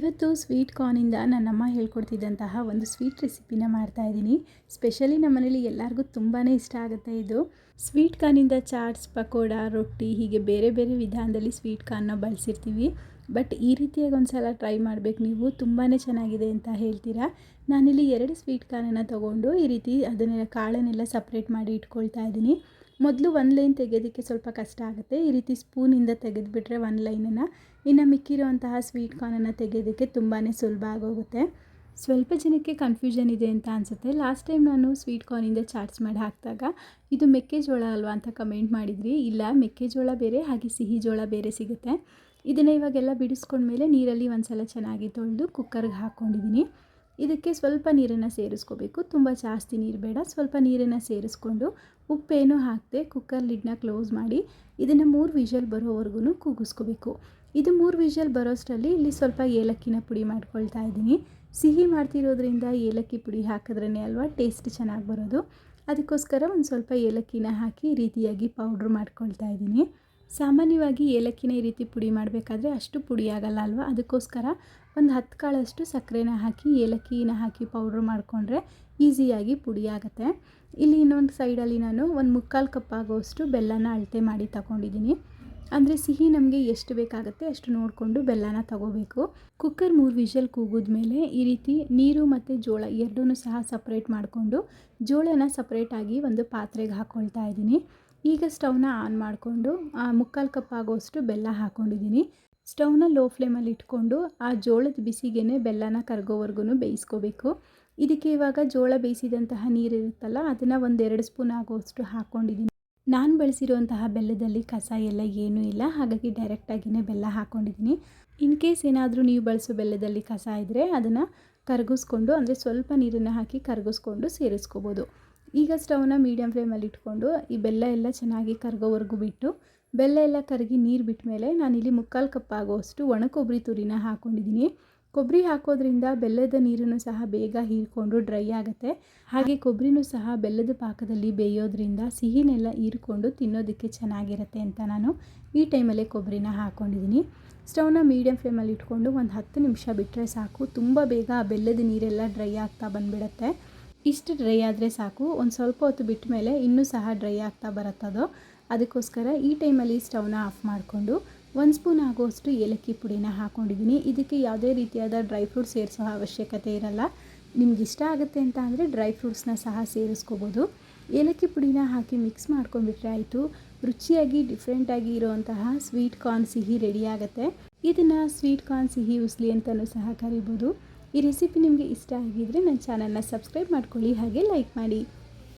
ಇವತ್ತು ಸ್ವೀಟ್ ಕಾರ್ನಿಂದ ನನ್ನಮ್ಮ ಹೇಳ್ಕೊಡ್ತಿದ್ದಂತಹ ಒಂದು ಸ್ವೀಟ್ ರೆಸಿಪಿನ ಮಾಡ್ತಾ ಇದ್ದೀನಿ. ಸ್ಪೆಷಲಿ ನಮ್ಮ ಮನೇಲಿ ಎಲ್ಲರಿಗೂ ತುಂಬಾ ಇಷ್ಟ ಆಗುತ್ತೆ ಇದು. ಸ್ವೀಟ್ ಕಾರ್ನಿಂದ ಚಾಟ್ಸ್, ಪಕೋಡ, ರೊಟ್ಟಿ ಹೀಗೆ ಬೇರೆ ಬೇರೆ ವಿಧಾನದಲ್ಲಿ ಸ್ವೀಟ್ ಕಾರ್ನ ಬಳಸಿರ್ತೀವಿ. ಬಟ್ ಈ ರೀತಿಯಾಗಿ ಒಂದು ಸಲ ಟ್ರೈ ಮಾಡಬೇಕು ನೀವು. ತುಂಬಾ ಚೆನ್ನಾಗಿದೆ ಅಂತ ಹೇಳ್ತೀರಾ? ನಾನಿಲ್ಲಿ ಎರಡು ಸ್ವೀಟ್ ಕಾರ್ನನ್ನು ತೊಗೊಂಡು ಈ ರೀತಿ ಅದನ್ನೆಲ್ಲ ಕಾಳನ್ನೆಲ್ಲ ಸಪ್ರೇಟ್ ಮಾಡಿ ಇಟ್ಕೊಳ್ತಾ ಇದ್ದೀನಿ. ಮೊದಲು ಒಂದು ಲೈನ್ ತೆಗೆಯೋದಕ್ಕೆ ಸ್ವಲ್ಪ ಕಷ್ಟ ಆಗುತ್ತೆ. ಈ ರೀತಿ ಸ್ಪೂನಿಂದ ತೆಗೆದುಬಿಟ್ರೆ ಒಂದು ಲೈನನ್ನು ಇನ್ನು ಮಿಕ್ಕಿರುವಂತಹ ಸ್ವೀಟ್ ಕಾರ್ನನ್ನು ತೆಗೆಯೋದಕ್ಕೆ ತುಂಬಾ ಸುಲಭ ಆಗೋಗುತ್ತೆ. ಸ್ವಲ್ಪ ಜನಕ್ಕೆ ಕನ್ಫ್ಯೂಷನ್ ಇದೆ ಅಂತ ಅನಿಸುತ್ತೆ. ಲಾಸ್ಟ್ ಟೈಮ್ ನಾನು ಸ್ವೀಟ್ ಕಾರ್ನಿಂದ ಚಾಟ್ಸ್ ಮಾಡಿ ಹಾಕಿದಾಗ ಇದು ಮೆಕ್ಕೆಜೋಳ ಅಲ್ವಾ ಅಂತ ಕಮೆಂಟ್ ಮಾಡಿದ್ರಿ. ಇಲ್ಲ, ಮೆಕ್ಕೆಜೋಳ ಬೇರೆ, ಹಾಗೆ ಸಿಹಿ ಜೋಳ ಬೇರೆ ಸಿಗುತ್ತೆ. ಇದನ್ನು ಇವಾಗೆಲ್ಲ ಬಿಡಿಸ್ಕೊಂಡ್ಮೇಲೆ ನೀರಲ್ಲಿ ಒಂದು ಸಲ ಚೆನ್ನಾಗಿ ತೊಳೆದು ಕುಕ್ಕರ್ಗೆ ಹಾಕ್ಕೊಂಡಿದ್ದೀನಿ ಇದಕ್ಕೆ ಸ್ವಲ್ಪ ನೀರನ್ನು ಸೇರಿಸ್ಕೋಬೇಕು. ತುಂಬ ಜಾಸ್ತಿ ನೀರು ಬೇಡ. ಸ್ವಲ್ಪ ನೀರನ್ನು ಸೇರಿಸ್ಕೊಂಡು ಉಪ್ಪೇನು ಹಾಕದೆ ಕುಕ್ಕರ್ ಲಿಡ್ನ ಕ್ಲೋಸ್ ಮಾಡಿ ಇದನ್ನು ಮೂರು ವಿಷಲ್ ಬರೋವರೆಗೂ ಕೂಗಿಸ್ಕೋಬೇಕು. ಇದು ಮೂರು ವಿಷಲ್ ಬರೋಷ್ಟರಲ್ಲಿ ಇಲ್ಲಿ ಸ್ವಲ್ಪ ಏಲಕ್ಕಿನ ಪುಡಿ ಮಾಡ್ಕೊಳ್ತಾ ಇದ್ದೀನಿ. ಸಿಹಿ ಮಾಡ್ತಿರೋದ್ರಿಂದ ಏಲಕ್ಕಿ ಪುಡಿ ಹಾಕಿದ್ರೇ ಅಲ್ವಾ? ಟೇಸ್ಟ್ ಚೆನ್ನಾಗಿ ಬರೋದು. ಅದಕ್ಕೋಸ್ಕರ ಒಂದು ಸ್ವಲ್ಪ ಏಲಕ್ಕಿನ ಹಾಕಿ ರೀತಿಯಾಗಿ ಪೌಡ್ರ್ ಮಾಡ್ಕೊಳ್ತಾ ಇದ್ದೀನಿ. ಸಾಮಾನ್ಯವಾಗಿ ಏಲಕ್ಕಿನ ಈ ರೀತಿ ಪುಡಿ ಮಾಡಬೇಕಾದ್ರೆ ಅಷ್ಟು ಪುಡಿ ಆಗಲ್ಲ ಅಲ್ವಾ? ಅದಕ್ಕೋಸ್ಕರ ಒಂದು ಹತ್ತು ಕಾಳಷ್ಟು ಸಕ್ಕರೆನ ಹಾಕಿ, ಏಲಕ್ಕಿನ ಹಾಕಿ ಪೌಡ್ರ್ ಮಾಡಿಕೊಂಡ್ರೆ ಈಸಿಯಾಗಿ ಪುಡಿ ಆಗುತ್ತೆ. ಇಲ್ಲಿ ಇನ್ನೊಂದು ಸೈಡಲ್ಲಿ ನಾನು ಒಂದು ಮುಕ್ಕಾಲು ಕಪ್ ಆಗೋಷ್ಟು ಬೆಲ್ಲನ ಅಳತೆ ಮಾಡಿ ತಗೊಂಡಿದ್ದೀನಿ. ಅಂದರೆ ಸಿಹಿ ನಮಗೆ ಎಷ್ಟು ಬೇಕಾಗುತ್ತೆ ಅಷ್ಟು ನೋಡಿಕೊಂಡು ಬೆಲ್ಲನ ತಗೋಬೇಕು. ಕುಕ್ಕರ್ ಮೂರು ವಿಷಲ್ ಕೂಗಿದ್ಮೇಲೆ ಈ ರೀತಿ ನೀರು ಮತ್ತು ಜೋಳ ಎರಡೂ ಸಹ ಸಪ್ರೇಟ್ ಮಾಡಿಕೊಂಡು ಜೋಳನ ಸಪ್ರೇಟಾಗಿ ಒಂದು ಪಾತ್ರೆಗೆ ಹಾಕ್ಕೊಳ್ತಾ ಇದ್ದೀನಿ. ಈಗ ಸ್ಟವ್ನ ಆನ್ ಮಾಡಿಕೊಂಡು ಮುಕ್ಕಾಲು ಕಪ್ ಆಗೋಷ್ಟು ಬೆಲ್ಲ ಹಾಕ್ಕೊಂಡಿದ್ದೀನಿ ಸ್ಟವ್ನ ಲೋ ಫ್ಲೇಮಲ್ಲಿ ಇಟ್ಕೊಂಡು, ಆ ಜೋಳದ ಬಿಸಿಗೆನೆ ಬೆಲ್ಲನ ಕರಗೋವರೆಗೂ ಬೇಯಿಸ್ಕೋಬೇಕು. ಇದಕ್ಕೆ ಇವಾಗ ಜೋಳ ಬೇಯಿಸಿದಂತಹ ನೀರು ಇರುತ್ತಲ್ಲ, ಅದನ್ನು ಒಂದೆರಡು ಸ್ಪೂನ್ ಆಗೋಷ್ಟು ಹಾಕ್ಕೊಂಡಿದ್ದೀನಿ ನಾನು ಬಳಸಿರುವಂತಹ ಬೆಲ್ಲದಲ್ಲಿ ಕಸ ಎಲ್ಲ ಏನೂ ಇಲ್ಲ, ಹಾಗಾಗಿ ಡೈರೆಕ್ಟಾಗಿಯೇ ಬೆಲ್ಲ ಹಾಕ್ಕೊಂಡಿದ್ದೀನಿ ಇನ್ ಕೇಸ್ ಏನಾದರೂ ನೀವು ಬಳಸೋ ಬೆಲ್ಲದಲ್ಲಿ ಕಸ ಇದ್ದರೆ ಅದನ್ನು ಕರಗಿಸ್ಕೊಂಡು, ಅಂದರೆ ಸ್ವಲ್ಪ ನೀರನ್ನು ಹಾಕಿ ಕರಗಿಸ್ಕೊಂಡು ಸೇರಿಸ್ಕೋಬೋದು. ಈಗ ಸ್ಟವ್ನ ಮೀಡಿಯಮ್ ಫ್ಲೇಮಲ್ಲಿ ಇಟ್ಕೊಂಡು ಈ ಬೆಲ್ಲ ಎಲ್ಲ ಚೆನ್ನಾಗಿ ಕರಗೋವರೆಗೂ ಬಿಟ್ಟು, ಬೆಲ್ಲ ಎಲ್ಲ ಕರಗಿ ನೀರು ಬಿಟ್ಟ ಮೇಲೆ ನಾನಿಲ್ಲಿ ಮುಕ್ಕಾಲು ಕಪ್ ಆಗೋಷ್ಟು ಒಣ ಕೊಬ್ಬರಿ ತುರಿನ ಹಾಕ್ಕೊಂಡಿದ್ದೀನಿ ಕೊಬ್ಬರಿ ಹಾಕೋದ್ರಿಂದ ಬೆಲ್ಲದ ನೀರನ್ನು ಸಹ ಬೇಗ ಹೀರ್ಕೊಂಡು ಡ್ರೈ ಆಗುತ್ತೆ. ಹಾಗೆ ಕೊಬ್ಬರಿನೂ ಸಹ ಬೆಲ್ಲದ ಪಾಕದಲ್ಲಿ ಬೇಯೋದ್ರಿಂದ ಸಿಹಿನೆಲ್ಲ ಹೀರ್ಕೊಂಡು ತಿನ್ನೋದಕ್ಕೆ ಚೆನ್ನಾಗಿರುತ್ತೆ ಅಂತ ನಾನು ಈ ಟೈಮಲ್ಲೇ ಕೊಬ್ಬರಿನ ಹಾಕ್ಕೊಂಡಿದ್ದೀನಿ ಸ್ಟವ್ನ ಮೀಡಿಯಮ್ ಫ್ಲೇಮಲ್ಲಿ ಇಟ್ಕೊಂಡು ಒಂದು ಹತ್ತು ನಿಮಿಷ ಬಿಟ್ಟರೆ ಸಾಕು. ತುಂಬ ಬೇಗ ಆ ಬೆಲ್ಲದ ನೀರೆಲ್ಲ ಡ್ರೈ ಆಗ್ತಾ ಬಂದುಬಿಡುತ್ತೆ. ಇಷ್ಟು ಡ್ರೈ ಆದರೆ ಸಾಕು. ಒಂದು ಸ್ವಲ್ಪ ಹೊತ್ತು ಬಿಟ್ಟ ಮೇಲೆ ಇನ್ನೂ ಸಹ ಡ್ರೈ ಆಗ್ತಾ ಬರುತ್ತದೋ ಅದಕ್ಕೋಸ್ಕರ ಈ ಟೈಮಲ್ಲಿ ಸ್ಟವ್ನ ಆಫ್ ಮಾಡಿಕೊಂಡು ಒಂದು ಸ್ಪೂನ್ ಆಗುವಷ್ಟು ಏಲಕ್ಕಿ ಪುಡಿನ ಹಾಕ್ಕೊಂಡಿದ್ದೀನಿ ಇದಕ್ಕೆ ಯಾವುದೇ ರೀತಿಯಾದ ಡ್ರೈ ಫ್ರೂಟ್ಸ್ ಸೇರಿಸೋ ಅವಶ್ಯಕತೆ ಇರಲ್ಲ. ನಿಮ್ಗೆ ಇಷ್ಟ ಆಗುತ್ತೆ ಅಂತ ಅಂದರೆ ಡ್ರೈ ಫ್ರೂಟ್ಸ್ನ ಸಹ ಸೇರಿಸ್ಕೋಬೋದು. ಏಲಕ್ಕಿ ಪುಡಿನ ಹಾಕಿ ಮಿಕ್ಸ್ ಮಾಡ್ಕೊಂಡ್ಬಿಟ್ರೆ ಆಯಿತು. ರುಚಿಯಾಗಿ ಡಿಫ್ರೆಂಟಾಗಿ ಇರುವಂತಹ ಸ್ವೀಟ್ ಕಾರ್ನ್ ಸಿಹಿ ರೆಡಿಯಾಗುತ್ತೆ ಇದನ್ನು ಸ್ವೀಟ್ ಕಾರ್ನ್ ಸಿಹಿ ಉಸ್ಲಿ ಅಂತಲೂ ಸಹ ಕರಿಬೋದು. ಈ ರೆಸಿಪಿ ನಿಮಗೆ ಇಷ್ಟ ಆಗಿದ್ದರೆ ನನ್ನ ಚಾನಲ್ನ ಸಬ್ಸ್ಕ್ರೈಬ್ ಮಾಡ್ಕೊಳ್ಳಿ ಹಾಗೆ ಲೈಕ್ ಮಾಡಿ.